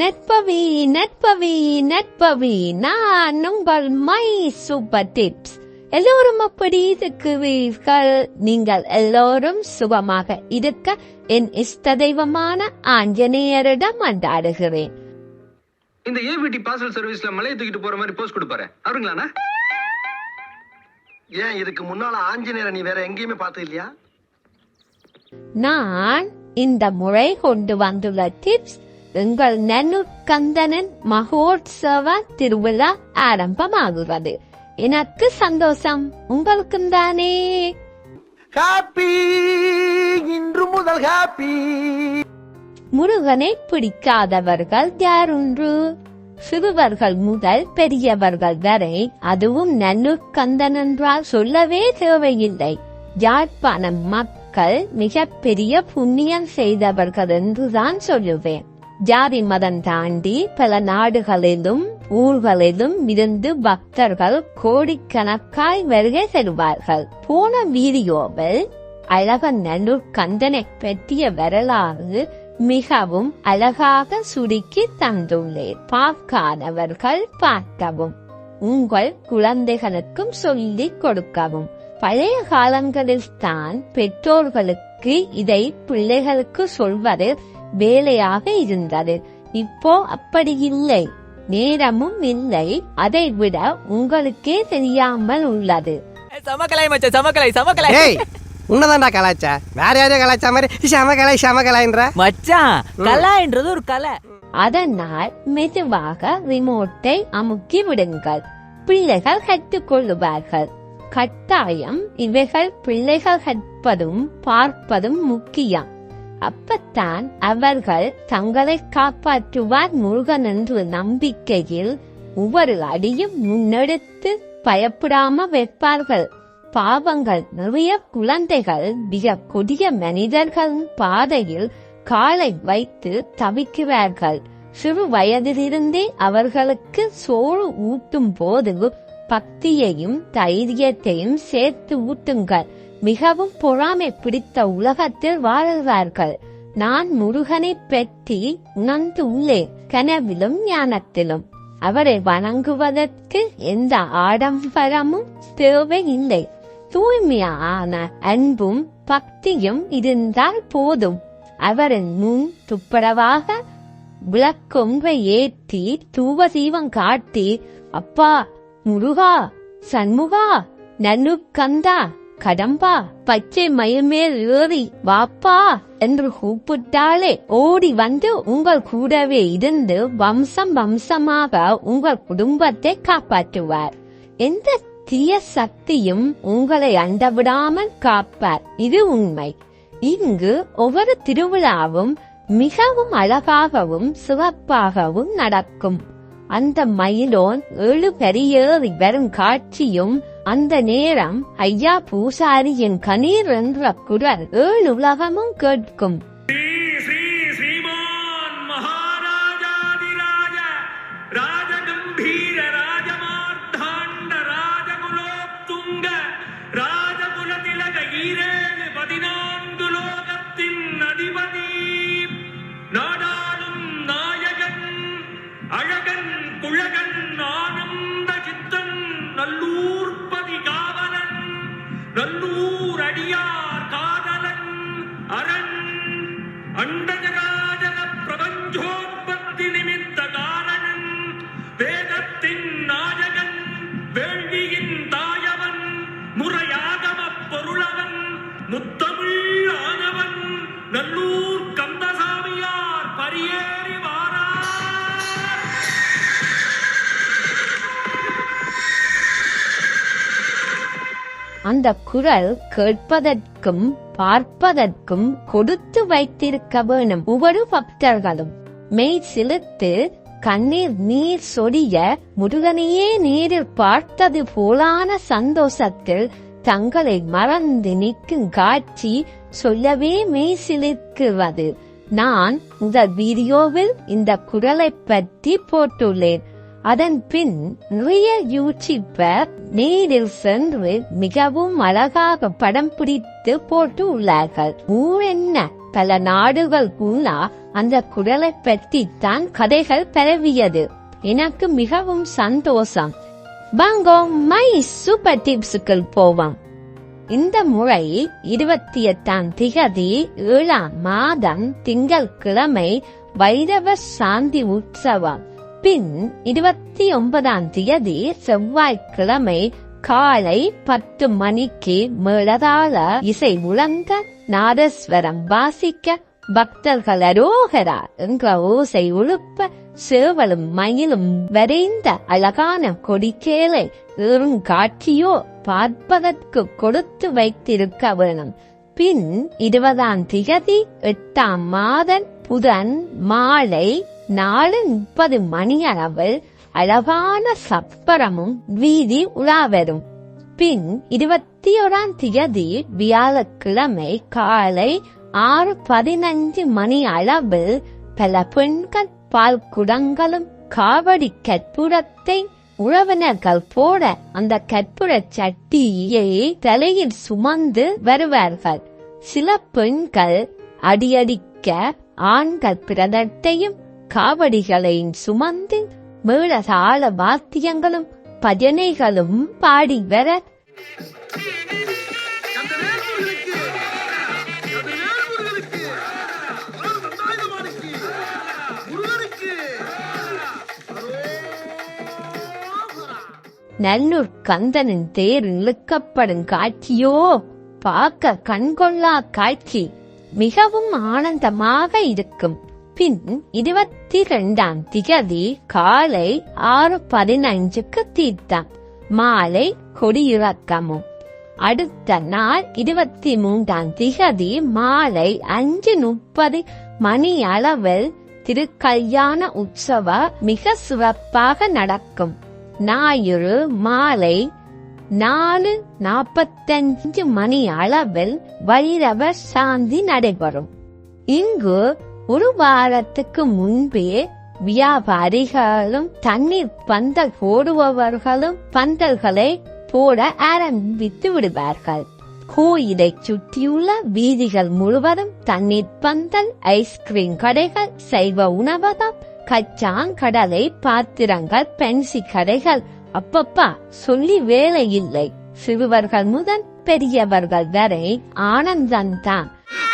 நட்பவி நட்பவி நட்பவி நான் உங்கள் my super tips எல்லோரும் அப்படி இருக்கிறீர்கள் நீங்கள் எல்லோரும் சுகமாக இருக்க என் இஷ்ட தெய்வமான ஆஞ்சநேயரிடம் மன்றாடுகிறேன். இந்த ஏவிடி பார்சல் சர்வீஸ்ல மலையை தூக்கிட்டு போற மாதிரி போஸ்ட் கொடுப்பாரு. அவருங்களாண்ணா ஏன் இதுக்கு முன்னால ஆஞ்சநேயரை நீ வேற எங்கேயுமே பார்த்தது இல்லையா? நான் இந்த முறை கொண்டு வந்துள்ள டிப்ஸ் எங்கள் நன்னுக்கந்தனின் மகோத்சவ திருவிழா ஆரம்பமாகிறது எனக்கு சந்தோஷம். உங்களுக்கும் தானே. ஹாப்பி! இன்று முதல் ஹாப்பி! முருகனை பிடிக்காதவர்கள் யாருன்று? சிறுவர்கள் முதல் பெரியவர்கள் வரை அதுவும் நல்லுக்கந்தன் என்றால் சொல்லவே தேவையில்லை. யாழ்ப்பாண மக்கள் மிக பெரிய புண்ணியம் செய்தவர்கள் என்றுதான் சொல்லுவேன். ஜாதி மதம் தாண்டி பல நாடுகளிலும் ஊர்களிலும் இருந்து பக்தர்கள் கோடிக்கணக்காய் வருகை செல்வார்கள் போன வீடியோவில் அழகன் நல்லூர் கந்தனை பற்றிய வரலாறு மிகவும் அழகாக சுருக்கி தந்துள்ளேன். பார்க்காதவர்கள் பார்க்கவும் உங்கள் குழந்தைகளுக்கும் சொல்லிக் கொடுக்கவும். பழைய காலங்களில் தான் பெற்றோர்களுக்கு இதை பிள்ளைகளுக்கு சொல்வது வேலையாக இருந்தது. இப்போ அப்படி இல்லை. நேரமும் இல்லை. அதை விட உங்களுக்கே தெரியாமல் உள்ளது. சமக்கலை மச்சான் சமக்கலை சமக்கலை. உன்னதான்டா கலாய்ச்சா. வேற யாரையோ கலாய்ச்சா மாதிரி சமகலை சமகலைன்ற மச்சான் கலான்றது ஒரு கலை. அதனால் மெதுவாக ரிமோட்டை அமுக்கி விடுங்கள். பிள்ளைகள் கற்றுக்கொள்ளுவார்கள் கட்டாயம் இவைகள் பிள்ளைகள் கற்பதும் பார்ப்பதும் முக்கியம். அப்பத்தான் அவர்கள் தங்களை காப்பாற்றுவார் முருகன் என்று நம்பிக்கையில் ஒவ்வொரு அடியும் முன்னெடுத்து பயப்படாம வைப்பார்கள். பாவங்கள் நிறைய குழந்தைகள் மிக கொடிய மனிதர்கள் பாதையில் காலை வைத்து தவிக்கிறார்கள். சிறு வயதிலிருந்தே அவர்களுக்கு சோறு ஊட்டும் போது பக்தியையும் தைரியத்தையும் சேர்த்து ஊட்டுங்கள். மிகவும் பொறாமை பிடித்த உலகத்தில் வாழ்வார்கள். நான் முருகனை பற்றி உணர்ந்து உள்ளேன் கனவிலும் ஞானத்திலும். அவரை வணங்குவதற்கு எந்த ஆடம்பரமும் தேவையில்லை. தூய்மையான அன்பும் பக்தியும் இருந்தால் போதும். அவரின் முன் துப்புரவாக விளக்கொம்பை ஏற்றி தூவ தீபம் காட்டி அப்பா முருகா சண்முகா நன்னுக்கந்தா கடம்பா பச்சை மயமேல் மேல் ஏறி வாப்பா என்று கூப்பிட்டாலே ஓடி வந்து உங்கள் கூடவே இருந்து வம்சம் வம்சமாக உங்கள் குடும்பத்தை காப்பாற்றுவார். எந்த தீய சக்தியும் உங்களை அண்டவிடாமல் காப்பார். இது உண்மை. இங்கு ஒவ்வொரு திருவிழாவும் மிகவும் அழகாகவும் சிறப்பாகவும் நடக்கும். அந்த மயிலோன் ஏழு பெரியேறி வரும் காட்சியும் அந்த நேரம் ஐயா பூசாரியின் கணீர் என்ற குரல் ஏழு உலகமும் கேட்கும். ಹಂಡ್ರೆಡ್ அந்த குரல் கேட்பதற்கும் பார்ப்பதற்கும் கொடுத்து வைத்திருக்க வேணும். ஒவ்வொரு பக்தர்களும் மெய் சிலுத்து கண்ணீர் நீர் சொரிய முருகனையே நேரில் பார்த்தது போலான சந்தோஷத்தில் தங்களை மறந்து நிற்கும் காட்சி சொல்லவே மெய் சிலிர்க்கிறது. நான் இந்த வீடியோவில் இந்த குரலை பற்றி போட்டுள்ளேன். அதன் பின் நிறைய யூடியூபர் நீரில் சென்று மிகவும் அழகாக படம் பிடித்து போட்டு உள்ளார்கள் ஊர் என்ன? பல நாடுகள் கூட அந்த குரலை பற்றி தான் கதைகள் பரவியது. எனக்கு மிகவும் சந்தோஷம். வாங்கோ மை சூப்பர் டிப்ஸுக்கு போவோம். இந்த முறை இருபத்தி எட்டாம் திகதி ஏழாம் மாதம் திங்கள் கிழமை வைரவ சாந்தி உற்சவம். பின் இருபத்தி ஒன்பதாம் தேதி செவ்வாய்க்கிழமை காலை பத்து மணிக்கு மேளதாள இசை முழங்க நாதஸ்வரம் வாசிக்க பக்தர்கள் அரோகரா என்ற ஓசை உழுப்ப சேவலும் மயிலும் வரைந்த அழகான கொடிக்கேலை காட்சியோ பார்ப்பதற்கு கொடுத்து வைத்திருக்க வேணும். பின் இருபதாம் திகதி எட்டாம் மாதம் புதன் மாலை நாலு முப்பது மணி அளவில் அழகான சப்பரமும் வீதி உலா வரும். பின் இருபத்தி ஓராம் தேதி வியாழக்கிழமை காலை ஆறு பதினஞ்சு மணி அளவில் பல பெண்கள் பால் குடங்களும் காவடி கற்பூரத்தை உறவினர்கள் போட அந்த கற்பூர சட்டியை தலையில் சுமந்து வருவார்கள். சில பெண்கள் அடியடிக்க ஆண்கள் பிரதத்தையும் காவடிகளையும் சுமந்து மேளதாள வாத்தியங்களும் பஜனைகளும் பாடி வர. நல்லூர் கந்தனின் தேர் இழுக்கப்படும் காட்சியோ பார்க்க கண்கொள்ளா காட்சி. மிகவும் ஆனந்தமாக இருக்கும். பின் இருபத்தி இரண்டாம் திகதி காலை ஆறு பதினைஞ்சுக்கு தீர்த்தம். மாலை கொடியிறக்கமும். அடுத்த நாள் இருபத்தி மூன்றாம் திகதி மாலை அஞ்சு முப்பது மணி அளவில் திருக்கல்யாண உற்சவ மிக சிறப்பாக நடக்கும். ஞாயிறு மாலை நாலு நாற்பத்தஞ்சு மணி அளவில் வைரவ சாந்தி நடைபெறும். இங்கு ஒரு வாரத்துக்கு முன்பே வியாபாரிகளும் தண்ணீர் பந்தல் போடுபவர்களும் பந்தல்களை போட ஆரம்பித்து விடுவார்கள். கோயிலை சுற்றியுள்ள வீதிகள் முழுவதும் தண்ணீர் பந்தல் ஐஸ்கிரீம் கடைகள் சைவ உணவகம் கச்சாங்கடலை பாத்திரங்கள் பென்சி கடைகள் அப்பப்பா சொல்லி வேலை இல்லை. சிறுவர்கள் முதல் பெரியவர்கள் வரை ஆனந்தம்தான்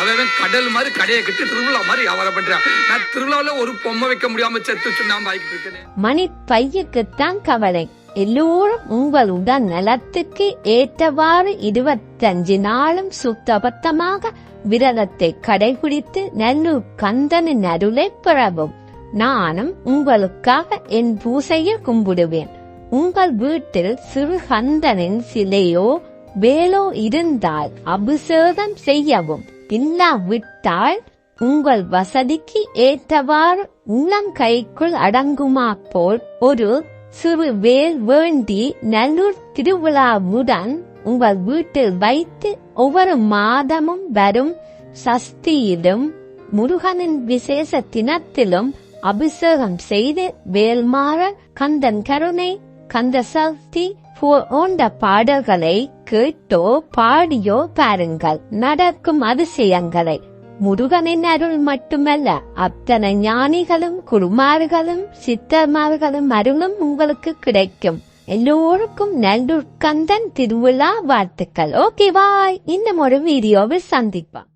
அவன் கடல் மாதிரி கடையை கட்டி திருவிழா மாதிரி வியாபாரம் பண்றான். நான் திருவிழாவில் ஒரு பொம்மை வைக்க முடியாம செத்து சுண்ணாம்பு ஆகிட்டு இருக்கேன். மணி பையுக்குத்தான் கவலை. எல்லோரும் உங்கள் உடல் நலத்துக்கு ஏற்றவாறு இருபத்தஞ்சு நாளும் சுத்தபத்தமாக விரதத்தை கடைபிடித்து நல்லூர் கந்தனின் அருளை பெறவும். நானும் உங்களுக்காக என் பூசையை கும்பிடுவேன். உங்கள் வீட்டில் சிறு கந்தனின் சிலையோ வேலோ இருந்தால் அபிஷேகம் செய்யவும். இல்லாவிட்டால் உங்கள் வசதிக்கு ஏற்றவாறு உள்ளங்கைக்குள் அடங்குமா போல் ஒரு சிறு வேல் வேண்டி நல்லூர் திருவிழாவுடன் உங்கள் வீட்டில் வைத்து ஒவ்வொரு மாதமும் வரும் சஸ்தியிலும் முருகனின் விசேஷ தினத்திலும் அபிஷேகம் செய்து வேல்மாற கந்தன் கருணை கந்த சக்தி போன்ற பாடல்களை கேட்டோ பாடியோ பாருங்கள். நடக்கும் அதிசயங்களை. முருகனின் அருள் மட்டுமல்ல அத்தனை ஞானிகளும் குருமார்களும் சித்தர்மார்களும் அருளும் உங்களுக்கு கிடைக்கும். எல்லோருக்கும் நல்லூர் கந்தன் திருவிழா வாழ்த்துக்கள். Okay bye. இன்னும் ஒரு வீடியோவில் சந்திப்போம்.